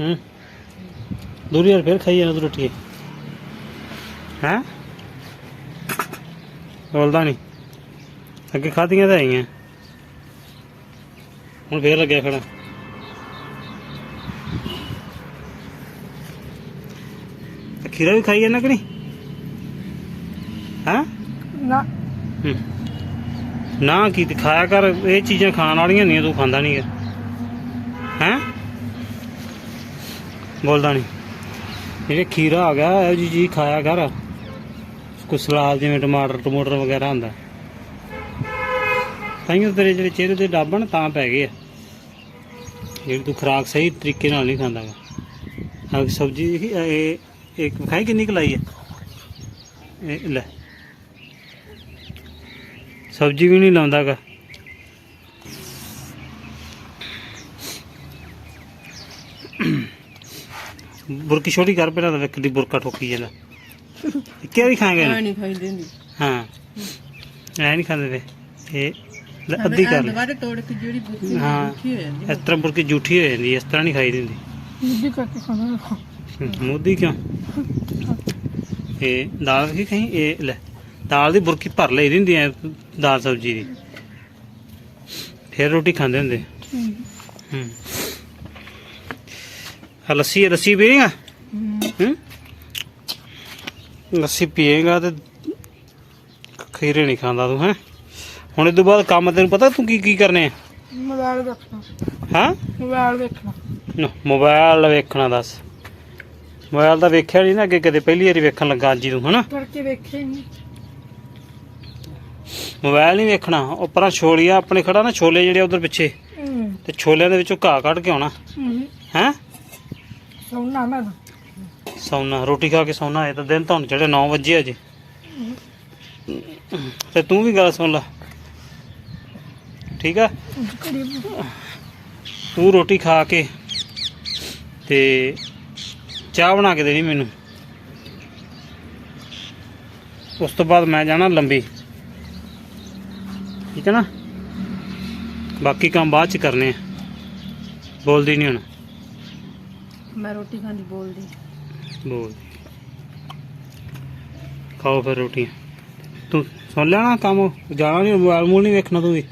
ਹੂੰ। ਦੂਰੀ ਯਾਰ ਫਿਰ ਖਾਈ ਜਾਣਾ ਤੂੰ ਰੋਟੀ। ਹੈ? ਬੋਲਦਾ ਨਹੀਂ ਅੱਗੇ ਖਾਧੀਆਂ ਤਾਂ ਆਈਆਂ ਹੁਣ ਫੇਰ ਲੱਗਿਆ ਖੜਾ ਖੀਰਾ ਵੀ ਖਾਈ ਜਾਣਾ ਕਿ ਨਹੀਂ? ਹੈ? ਨਾ। ਨਾ ਕੀ ਖਾਇਆ ਕਰ ਇਹ ਚੀਜ਼ਾਂ ਖਾਣ ਵਾਲੀਆਂ ਨਹੀਂ ਤੂੰ ਖਾਂਦਾ ਨਹੀਂ ਹੈ ਬੋਲਦਾ ਨਹੀਂ ਜਿਹੜੇ ਖੀਰਾ ਆ ਗਿਆ, ਇਹੋ ਜੀ ਜੀ ਖਾਇਆ ਕਰ। ਕੋਈ ਸਲਾਦ ਜਿਵੇਂ ਟਮਾਟਰ, ਟਮੋਟਰ ਵਗੈਰਾ ਹੁੰਦਾ। ਤਾਈਓ ਤੇਰੇ ਜਿਹੜੇ ਚਿਹਰੇ ਤੇ ਡਾਬਣ ਤਾਂ ਪੈ ਗਏ ਆ। ਜਿਹੜੀ ਤੂੰ ਖੁਰਾਕ ਸਹੀ ਤਰੀਕੇ ਨਾਲ ਨਹੀਂ ਖਾਂਦਾ ਗਾ। ਆ ਸਬਜ਼ੀ ਇਹ ਇੱਕ ਖਾਈ ਕਿੰਨੀ ਕਲਾਈ ਹੈ ਇਹ ਲੈ। ਸਬਜ਼ੀ ਵੀ ਨਹੀਂ ਲਾਉਂਦਾਗਾ ਬੁਰਕੀ ਛੋਟੀ ਕਰ ਪਹਿਲਾਂ ਤਾਂ ਵੇਖ ਦੀ ਬੁਰਕਾ ਠੋਕੀ ਜਾਂਦਾ ਕਿਆ ਵੀ ਖਾਂਗੇ ਐ ਨਹੀਂ ਖਾਈਦੀ ਹੁੰਦੀ। ਹਾਂ। ਐ ਨਹੀਂ ਖਾਂਦੇ ਵੇ ਇਹ ਲੈ ਅੱਧੀ ਕਰ ਲੈ। ਦੁਬਾਰਾ ਤੋੜ ਕੇ ਜਿਹੜੀ ਬੁੱਤੀ ਹਾਂ। ਬੁੱਤੀ ਹੋ ਜਾਂਦੀ। ਇਸ ਤਰ੍ਹਾਂ ਬੁਰਕੀ ਝੂਠੀ ਹੋ ਜਾਂਦੀ ਇਸ ਤਰ੍ਹਾਂ ਨਹੀਂ ਖਾਈ ਦਿੰਦੀ ਮੁੱਦੀ ਕਰਕੇ ਖਾਣਾ ਮੋਦੀ ਕਿਉਂ? ਇਹ ਦਾਲ ਕੀ ਕਹੀਂ? ਇਹ ਲੈ ਦਾਲ ਦੀ ਬੁਰਕੀ ਭਰ ਲਈ ਦਿੰਦੀ ਐ ਦਾਲ ਸਬਜ਼ੀ ਦੀ। ਫਿਰ ਰੋਟੀ ਖਾਂਦੇ ਹੁੰਦੇ। ਹੂੰ। ਲੱਸੀ ਲੱਸੀ ਪੀਏਗਾ ਹੂੰ। ਲੱਸੀ ਪੀਏਗਾ ਤੇ ਖੀਰੇ ਨਹੀਂ ਖਾਂਦਾ ਤੂੰ ਹੈ? ਹੁਣ ਇਹ ਤੋਂ ਬਾਅਦ ਕੰਮ ਤੈਨੂੰ ਪਤਾ ਤੂੰ ਕੀ ਕੀ ਕਰਨੇ ਆ? ਮੋਬਾਈਲ ਦੇਖਣਾ। ਹਾਂ? ਮੋਬਾਈਲ ਦੇਖਣਾ। ਨਾ, ਮੋਬਾਈਲ ਵੇਖਣਾ ਦੱਸ। ਮੋਬਾਈਲ ਤਾਂ ਵੇਖਿਆ ਨਹੀਂ ਨਾ ਅੱਗੇ ਕਦੇ ਪਹਿਲੀ ਵਾਰੀ ਵੇਖਣ ਲੱਗਾ ਅੱਜ ਤੂੰ ਹਨਾ? ਕਰਕੇ ਵੇਖੇ ਨਹੀਂ ਮੋਬਾਈਲ ਨਹੀਂ ਵੇਖਣਾ ਉਹ ਪਰਾਂ ਛੋਲੀਆ ਆਪਣੇ ਖੜਾ ਨਾ ਛੋਲੇ ਜਿਹੜੇ ਉਧਰ ਪਿੱਛੇ। ਤੇ ਛੋਲਿਆਂ ਦੇ ਵਿੱਚੋਂ ਘਾਹ ਕੱਢ ਕੇ ਆਉਣਾ। ਹੈ? ਸੌਣਾ ਮੈਂ ਸੌਣਾ, ਰੋਟੀ ਖਾ ਕੇ ਸੌਣਾ, ਇਹ ਤਾਂ ਦਿਨ ਤੁਹਾਨੂੰ ਜਿਹੜੇ 9 ਵਜੇ ਅਜੇ। ਤੇ ਤੂੰ ਵੀ ਗੱਲ ਸੁਣ ਲੈ। ਠੀਕ ਆ? ਤੂੰ ਰੋਟੀ ਖਾ ਕੇ ਤੇ ਚਾਹ ਬਣਾ ਕੇ ਦੇਣੀ ਮੈਨੂੰ। ਉਸ ਤੋਂ ਬਾਅਦ ਮੈਂ ਜਾਣਾ ਲੰਬੀ। ਠੀਕ ਹੈ ਨਾ? ਬਾਕੀ ਕੰਮ ਬਾਅਦ ਚ ਕਰਨੇ ਆ। ਬੋਲਦੀ ਨਹੀਂ ਹੁਣ। ਮੈਂ ਰੋਟੀ ਖਾਂਦੀ, ਬੋਲਦੀ। ਬੋਲ। ਖਾਓ ਫਿਰ ਰੋਟੀ ਤੂੰ ਸੁਣ ਲਿਆ ਨਾ ਕੰਮ? ਜਾਣਾ ਨਹੀਂ ਮੋਬਾਈਲ ਮੂਲ ਨਹੀਂ ਵੇਖਣਾ ਤੂੰ ਵੀ।